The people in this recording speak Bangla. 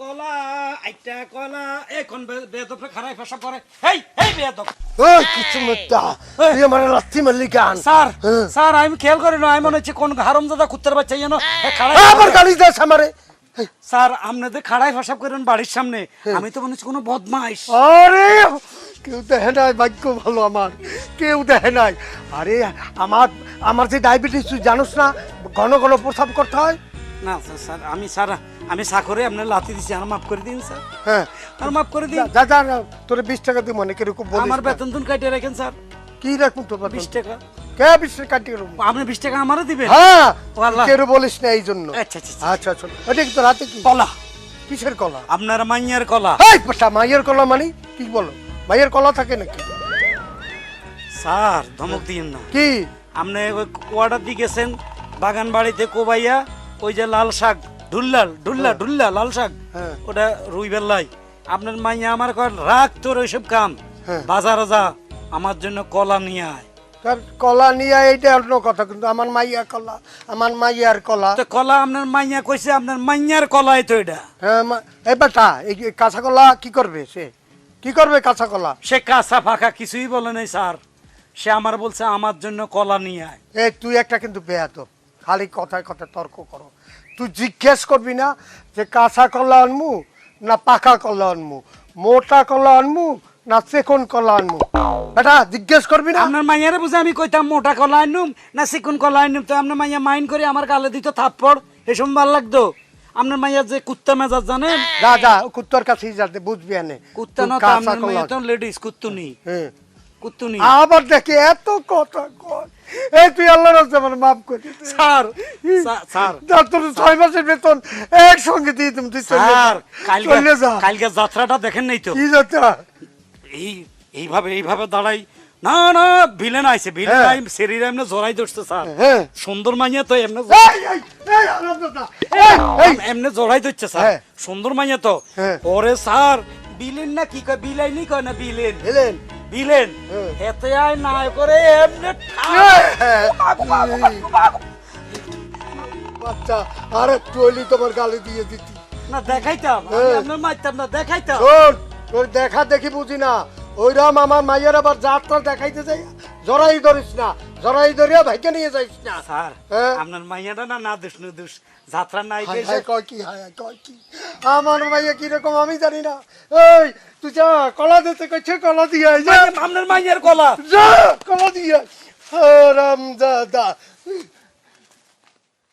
কলা আইটা কলা এখন খারাই করে? হেই হেই বেদপ ওই কিছু মুদ্দা তুই আমার লাথি মারলি গান স্যার হ্যাঁ। স্যার আমি খেয়াল করি না আমি মনে হচ্ছে কোন হারমজাদা কুত্তার বাচ্চা যেন খাড়াই আবার গালি দেশ আমারে। স্যার আপনাদের খাড়াই পেশাব করেন বাড়ির সামনে। আমি তো মনে হচ্ছে কোনো বদমাইশ। আরে কেউ দেখে নাই ভাগ্য ভালো আমার। কেউ দেখে নাই। আরে আমার আমার যে ডায়াবেটিস তুই জানোস না? ঘন ঘন প্রসাব করতে হয়। না স্যার, স্যার আমি স্যার আমি সাকরে আপনার লাথি দিচ্ছি আর মাফ করে দিন স্যার। হ্যাঁ। আর মাফ করে দিন। যা যা তোরে বিশ টাকা দিব মানে কীরকম বলিস আমার বেতন তুন কাটিয়ে রাখেন স্যার। কি রাখব তোর বেতন? বিশ টাকা। কে বিশ টাকা কাটিয়ে রাখব? আপনি বিশ টাকা আমারও দিবেন? হ্যাঁ। কেউ বলিস না এই জন্য আচ্ছা আচ্ছা আচ্ছা। আচ্ছা আচ্ছা। ওটা কি তোর হাতে কি? কলা। কিসের কলা? আপনার মাইয়ার কলা। এই পাশা মাইয়ের কলা মানে? কি বলো? মাইয়ের কলা থাকে নাকি? স্যার ধমক দিন না। কি? আপনি কোয়াটার দিয়ে গেছেন বাগান বাড়িতে কোবাইয়া ওই যে লাল শাক। ঢুল্লাল ঢুল্লা ঢুল্লা লাল শাক। হ্যাঁ। ওটা রুই বেল্লাই। আপনার মাইয়া আমার কয় রাখ তোর ওইসব কাম। হ্যাঁ। বাজারে যা আমার জন্য কলা নিয়ে আয়। কলা নিয়ে এইটা অন্য কথা কিন্তু আমার মাইয়া কলা আমার মাইয়ার কলা। তো কলা আপনার মাইয়া কইছে আপনার মাইয়ার কলাই তো এটা। হ্যাঁ এই বেটা এই কাঁচা কলা কি করবে সে? কি করবে কাঁচা কলা? সে কাঁচা ফাঁকা কিছুই বলে নাই স্যার। সে আমার বলছে আমার জন্য কলা নিয়ে আয়। এই তুই একটা কিন্তু বেয়াত খালি কথায় কথায় তর্ক করো। তুই জিজ্ঞেস করবি না যে কাঁচা কলা আনমু না পাকা কলা আনমু? মোটা কলা আনমু না চেকন কলা আনমু? বেটা জিজ্ঞেস করবি না? আপনার মাইয়ারে বুঝে আমি কইতাম মোটা কলা আনুম না চিকুন কলা আনুম। তো আপনার মাইয়া মাইন করে আমার গালে দিত থাপ্পড়। এসব ভালো লাগতো? আপনার মাইয়া যে কুত্তা মেজাজ জানেন? যা যা কুত্তর কাছেই যাতে বুঝবি আনে কুত্তা না তো আপনার মাইয়া তো লেডিস কুত্তুনি হ্যাঁ। কুত্তুনি আবার দেখি এত কথা কয়। এই তুই আল্লাহ রাস্তা আমার মাফ করে। Sir sir- sir. যা তোর ছয় মাসের বেতন একসঙ্গে দিয়ে তুমি তুই স্যার কালকে কালকে যাত্রাটা দেখেন নাই তো? কি যাত্রা? এই এইভাবে এইভাবে দাঁড়াই। না না ভিলেন আইছে ভিলেন হ্যাঁ। আই শরীর এমনি জড়াই ধরছে স্যার। হ্যাঁ। সুন্দর মাইয়া তো এমনি এমনি জড়াই ধরছে স্যার। হ্যাঁ। সুন্দর মাইয়া তো। ওরে স্যার বিলেন না কি কয়? বিলাইনি কয় না বিলেন বিলেন হ্যাঁ। এতে আয় না করে এমনি বাচ্চা আর একটু হইলি তোমার গালে দিয়ে দিতি। না দেখাইতাম। হ্যাঁ। আপনার মারতাম না দেখাইতাম। শোন তোর দেখা দেখি বুঝি না। ওইরকম আমার মাইয়ের আবার যাত্রা দেখাইতে যাই জড়াই ধরিস না জড়াই ধরিয়া ভাইকে নিয়ে যাইস না। স্যার হ্যাঁ। আপনার মাইয়াটা না না দুষ নু দুষ যাত্রা নাই হায় হায় কয় কি হায় হায় কয় কি। আমার মাইয়া কীরকম আমি জানি না। এই তুই যা কলা দিতে কইছে কলা দিয়ে আয়, যা। আপনার মাইয়ের কলা। যা কলা দিয়ে আয়। রাম দাদা